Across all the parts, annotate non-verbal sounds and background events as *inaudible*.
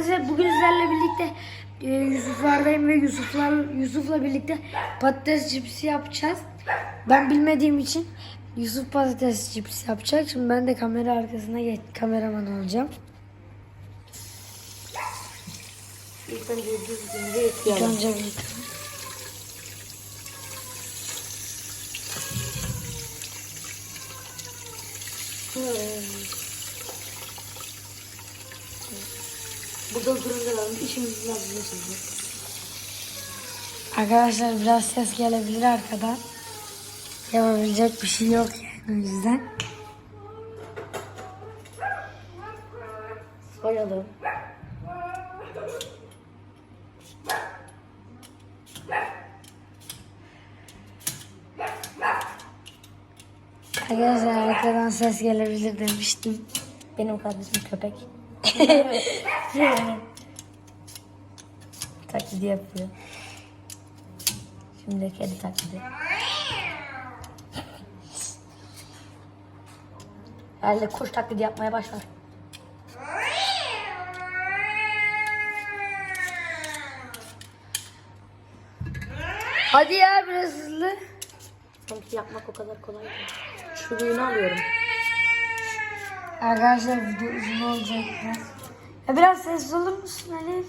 arkadaşlar bugün sizlerle birlikte e, Yusuflardayım ve Yusuflar Yusuf'la birlikte patates cipsi yapacağız. Ben bilmediğim için Yusuf patates cipsi yapacak. Şimdi ben de kamera arkasına geç, kameraman olacağım. İlk önce düzgünce önce bir Burada duruncalarım işimizi yapıyorsunuz. Arkadaşlar biraz ses gelebilir arkadan. Yapabilecek bir şey yok yani o yüzden. Soyalım. Arkadaşlar arkadan ses gelebilir demiştim. Benim kardeşim köpek. Taklidi yapıyor. Şimdi kedi taklidi. Herhalde kuş taklidi yapmaya başlar. Hadi ya biraz hızlı. Sanki yapmak o kadar kolay değil. Çürüğünü alıyorum. Arkadaşlar video uzun olacak biraz. Ya biraz sessiz olur musun Elif?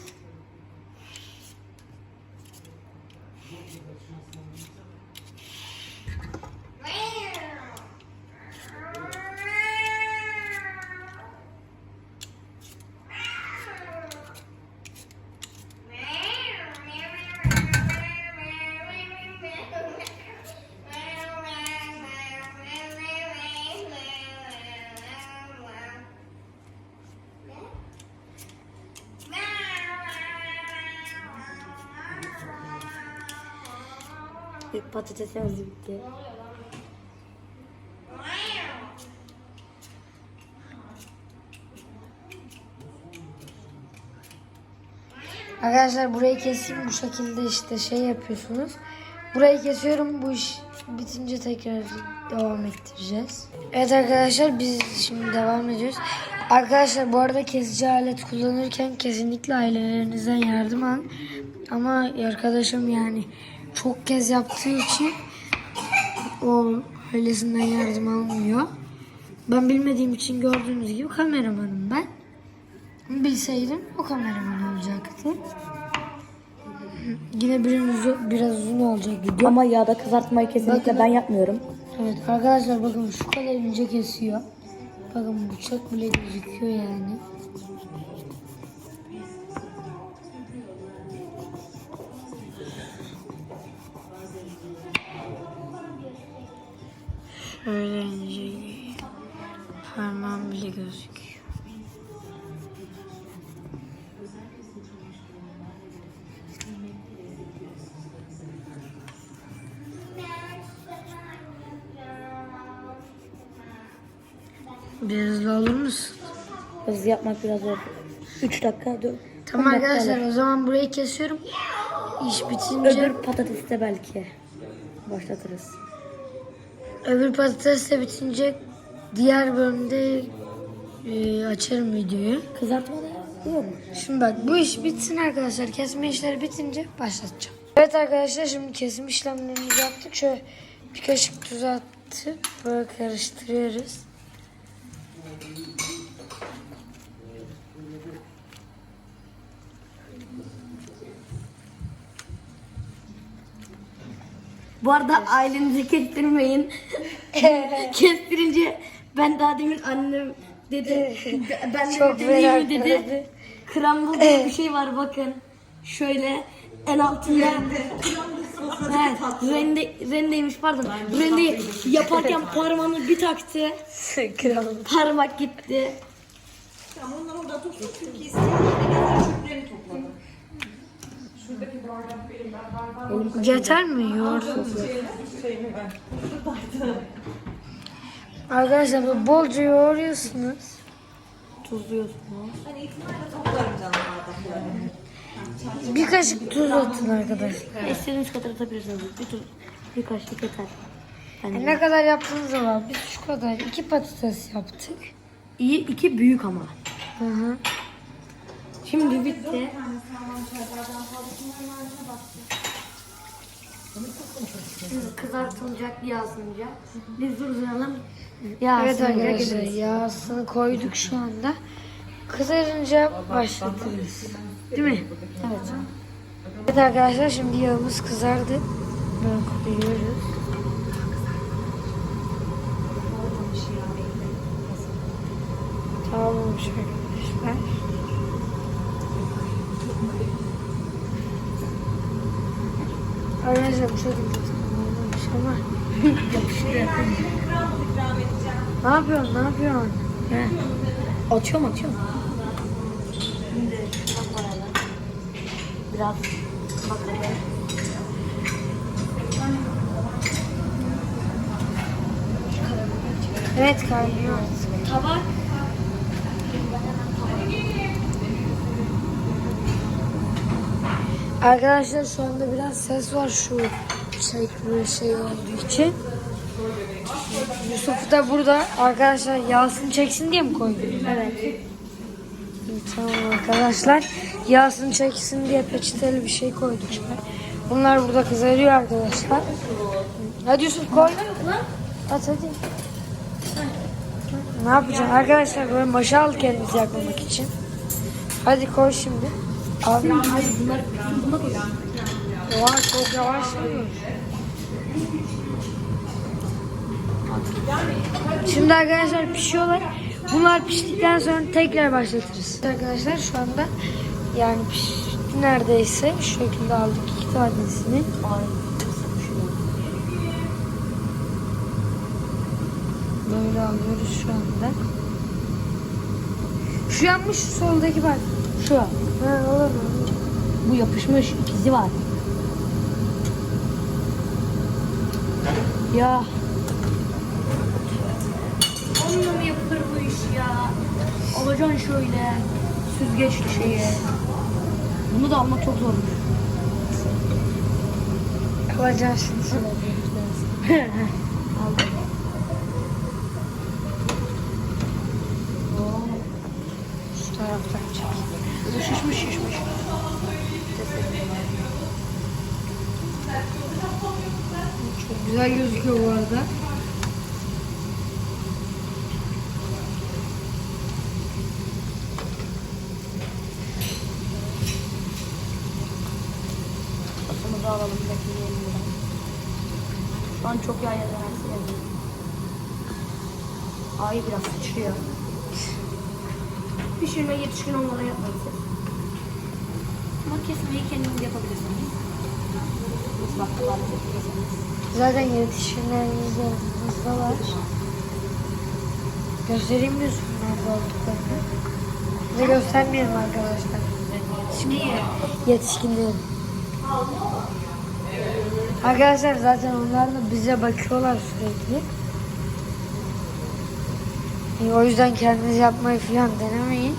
İlk patatesimiz bitti. Arkadaşlar burayı keseyim bu şekilde işte şey yapıyorsunuz. Burayı kesiyorum bu iş bitince tekrar devam ettireceğiz. Evet arkadaşlar biz şimdi devam ediyoruz. Arkadaşlar bu arada kesici alet kullanırken kesinlikle ailelerinizden yardım alın. Ama arkadaşım yani çok kez yaptığı için o ailesinden yardım almıyor. Ben bilmediğim için gördüğünüz gibi kameramanım ben. Bilseydim o kameraman olacaktı. Yine biraz biraz uzun olacak video. Ama yağda kızartmayı kesinlikle Bakın. ben yapmıyorum. Evet arkadaşlar bakın şu kadar ince kesiyor. Bakın bıçak bile gözüküyor yani. Şöyle ince parmağım bile gözüküyor. Biraz hızlı olur musun? Hızlı yapmak biraz zor. 3 dakika, 4. Tamam arkadaşlar o zaman burayı kesiyorum. İş bitince Öbür patatesi de belki başlatırız. Öbür patates de bitince diğer bölümde e, açarım videoyu. Kızartma da yok? Şimdi bak bu iş bitsin arkadaşlar. Kesme işleri bitince başlatacağım. Evet arkadaşlar şimdi kesim işlemlerimizi yaptık. Şöyle bir kaşık tuz attık. Böyle karıştırıyoruz. Bu arada ailenizi kestirmeyin. Kestirince ben daha demin annem dedi. ben de Çok merak mi dedi. ettim. Crumble diye bir şey var bakın. Şöyle en altında. evet, rende, rendeymiş pardon. Rende yaparken parmağını bir taktı. Parmak gitti. Onlar orada tutsun çünkü. Yeter mi yoğurt? Arkadaşlar böyle bolca yoğuruyorsunuz. Tuzluyorsunuz. Hani. Bir kaşık tuz atın arkadaşlar. İstediğiniz kadar atabilirsiniz. Bir, tuz, bir kaşık yeter. E, ne kadar yaptığınız var. Biz şu kadar iki patates yaptık. İyi iki büyük ama. Hı hı. Şimdi bitti. Şimdi kızartılacak, yağsınacak. Biz durduralım. Evet Yağsınacak. arkadaşlar yağsını koyduk şu anda. Kızarınca başlatırız. Değil mi? Evet. Evet arkadaşlar şimdi yağımız kızardı. Böyle koyuyoruz. Tamam olmuş arkadaşlar. Arkadaşlar bu şekilde tamamlamış ama ne yapıyorsun? Ne yapıyorsun? He. Açıyorum açıyorum. Biraz bakalım. Evet kaynıyor artık. Tabak. Arkadaşlar şu anda biraz ses var şu şey böyle şey olduğu için. Yusuf da burada arkadaşlar yağsını çeksin diye mi koydun? Evet. Tamam arkadaşlar. Yağsını çeksin diye peçeteli bir şey koyduk. Bunlar burada kızarıyor arkadaşlar. Hadi Yusuf koy. At hadi. Ne yapacaksın? Arkadaşlar böyle maşa al kendimizi yakmamak için. Hadi koy şimdi. Abi Hayır bunlar buna. Oha çok yavaş. Şimdi arkadaşlar pişiyorlar. Bunlar piştikten sonra tekrar başlatırız. Arkadaşlar şu anda yani pişti neredeyse şu şekilde aldık iki tanesini. Böyle alıyoruz şu anda. Şu yanmış soldaki bak. Şu. Ha olur. Bu yapışmış ikizi var. Ya. Onunla mı yapılır bu iş ya? Alacaksın şöyle süzgeçli şeyi. Bunu da almak çok zormuş. Alacağız şimdi. Aldım. Şu taraftan çek. Şişmiş şişmiş. Çok güzel gözüküyor bu arada. Sosumuzu alalım bekleyelim buradan. Şu an çok yağ geldi. Ay biraz sıçrıyor. Pişirme yetişkin olmadan yapmayın siz. Ama kesmeyi kendiniz yapabilirsiniz. Baktılar kesersiniz. Zaten yetişkinlerimiz de yanımızda var. Göstereyim mi nerede olduklarını? Size göstermeyelim arkadaşlar. Niye? Yetişkinlerin. Arkadaşlar zaten onlar da bize bakıyorlar sürekli. E, o yüzden kendiniz yapmayı falan denemeyin.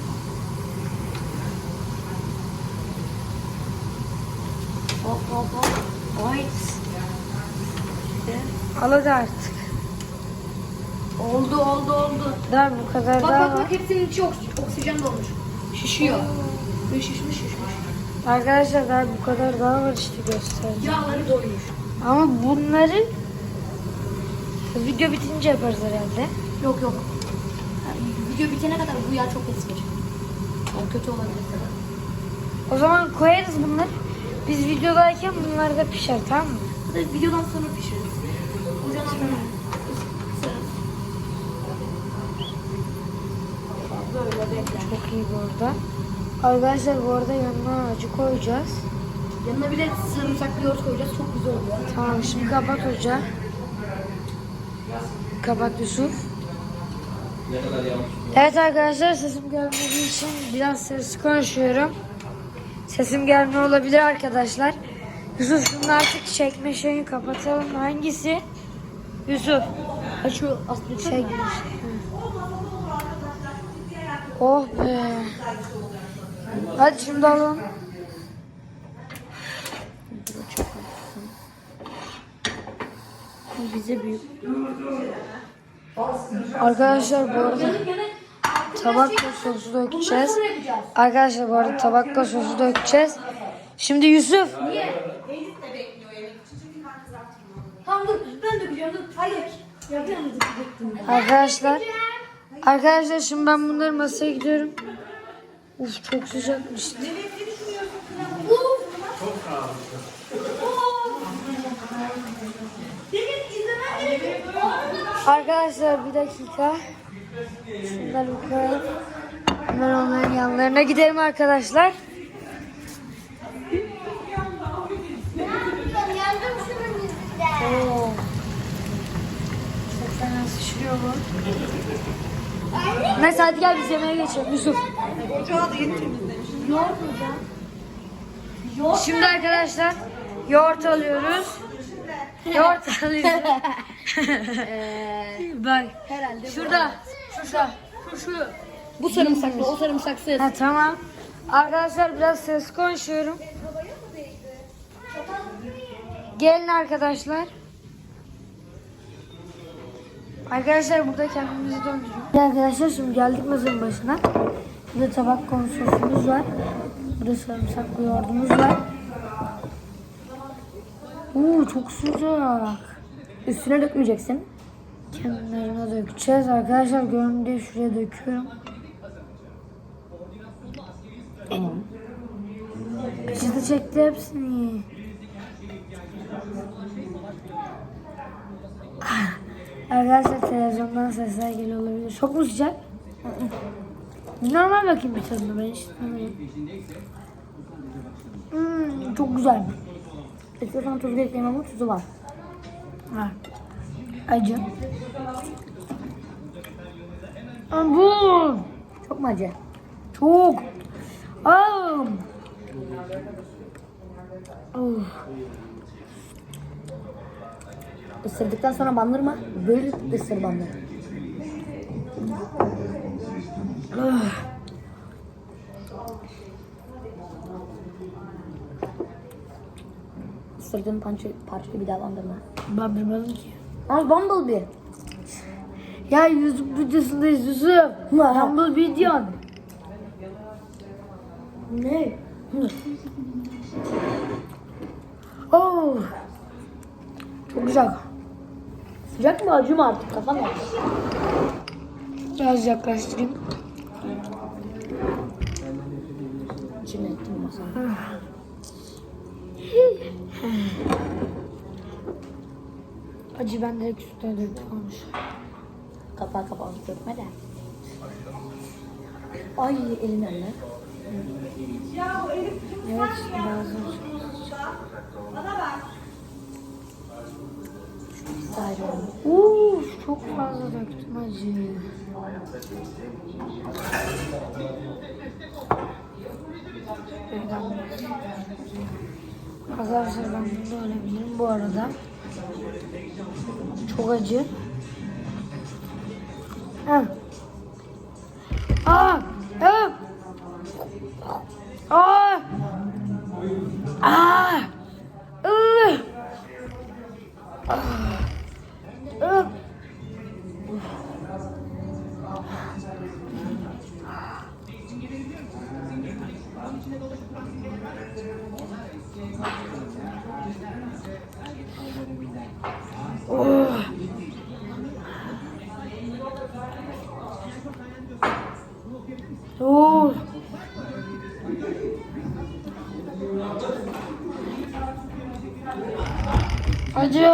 Hop hop hop. Ay. Al hadi artık. Oldu oldu oldu. Daha bu kadar Bak daha bak var. bak hepsinin içi oks- oksijen dolmuş. Şişiyor. Böyle şişmiş şişmiş. Arkadaşlar daha bu kadar daha var işte göstereceğim. Yağları doymuş. Ama bunları video bitince yaparız herhalde. Yok yok. Video bitene kadar bu yağ çok eski. O kötü olabilir. O zaman koyarız bunları. Biz videodayken bunlar da pişer tamam mı? Bu da videodan sonra pişiririz. O zaman Böyle. Çok iyi bu arada. Arkadaşlar bu arada yanına acı koyacağız. Yanına bir de sarımsaklı yoğurt koyacağız. Çok güzel oluyor. Tamam şimdi kapat ocağı. Kapat Yusuf. Evet arkadaşlar sesim gelmediği için biraz sesli konuşuyorum. Sesim gelmiyor olabilir arkadaşlar. Yusuf şunu artık çekme şeyini kapatalım. Hangisi? Yusuf. Ha şu aslında Şey Oh be. Hadi şimdi alalım. bize büyük. Arkadaşlar bu arada tabakla sosu dökeceğiz. Arkadaşlar bu arada tabakla sosu dökeceğiz. Şimdi Yusuf. Tamam dur ben dökeceğim. Hayır. Arkadaşlar. Arkadaşlar şimdi ben bunları masaya gidiyorum. Uf çok sıcakmış. Arkadaşlar bir dakika. Şunları bir koyalım. Hemen onların yanlarına gidelim arkadaşlar. Oo. Çok fena sıçrıyor bu. Neyse hadi gel biz yemeğe geçelim Yusuf. Şimdi arkadaşlar yoğurt alıyoruz. Yoğurt alıyoruz. *laughs* Bak Herhalde. şurada. Şu şu. Şu şu. Bu sarımsaklı o sarımsaksız. Ha tamam. Arkadaşlar biraz ses konuşuyorum. Gelin arkadaşlar. Arkadaşlar burada kendimizi döndürüyoruz. Arkadaşlar şimdi geldik masanın başına. Burada tabak konsosumuz var. Burada sarımsaklı yoğurdumuz var. Oo çok sıcak. Üstüne dökmeyeceksin. Kenarına dökeceğiz. Arkadaşlar görün diye şuraya döküyorum. Tamam. Peçete çekti hepsini. Arkadaşlar televizyondan sesler geliyor olabilir. Çok mu sıcak? Normal bakayım bir tadına ben işte. Hmm, çok güzel. İstiyorsan tuz ekleyeyim ama tuzu var. Var. Acı. Aa, Bu Çok mu acı? çok. Aa. Of. Isırdıktan sonra bandırma. Böyle ısır bandır. Isırdığın parça, parçayı bir daha bandırma. Bandırmadım ki. Ama Bumblebee. Ya YouTube videosundayız Yusuf. Bumblebee diyorsun. Ne? Oh. Çok güzel. Sıcak mı acı mı artık kafam ya? Biraz yaklaştırayım. İçine ettim masaya. Acı ben direkt üstüne döktüm olmuş. Kapağı kapağı dökme de. Ay elin önüne. Ya o Elif Evet biraz zor. bana bak. Uf çok fazla döktüm acı. Birden biraz. Arkadaşlar ben bunu da ölebilirim bu arada. Çok acı. Ha. Aa! Aa! Aa! Aa! Iı! Acı.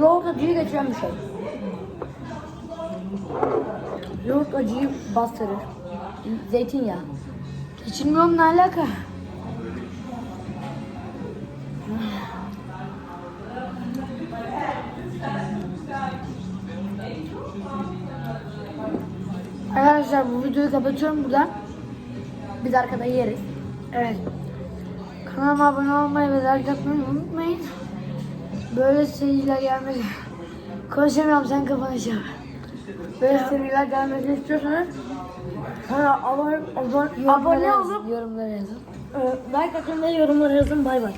Yoğurt acıyı geçiren bir şey. Yoğurt acıyı bastırır. Zeytinyağı. Geçinmiyorum ne alaka? Arkadaşlar bu videoyu kapatıyorum burada. Biz arkada yeriz. Evet. Kanalıma abone olmayı ve like atmayı unutmayın. Böyle seriler gelmesi... Konuşamıyorum sen kapanış yap. Böyle seriler gelmesini istiyorsanız Ha, abone, abone, abone olup Yorumlara yazın. e, like atın ve yorumlara yazın. Bay bay.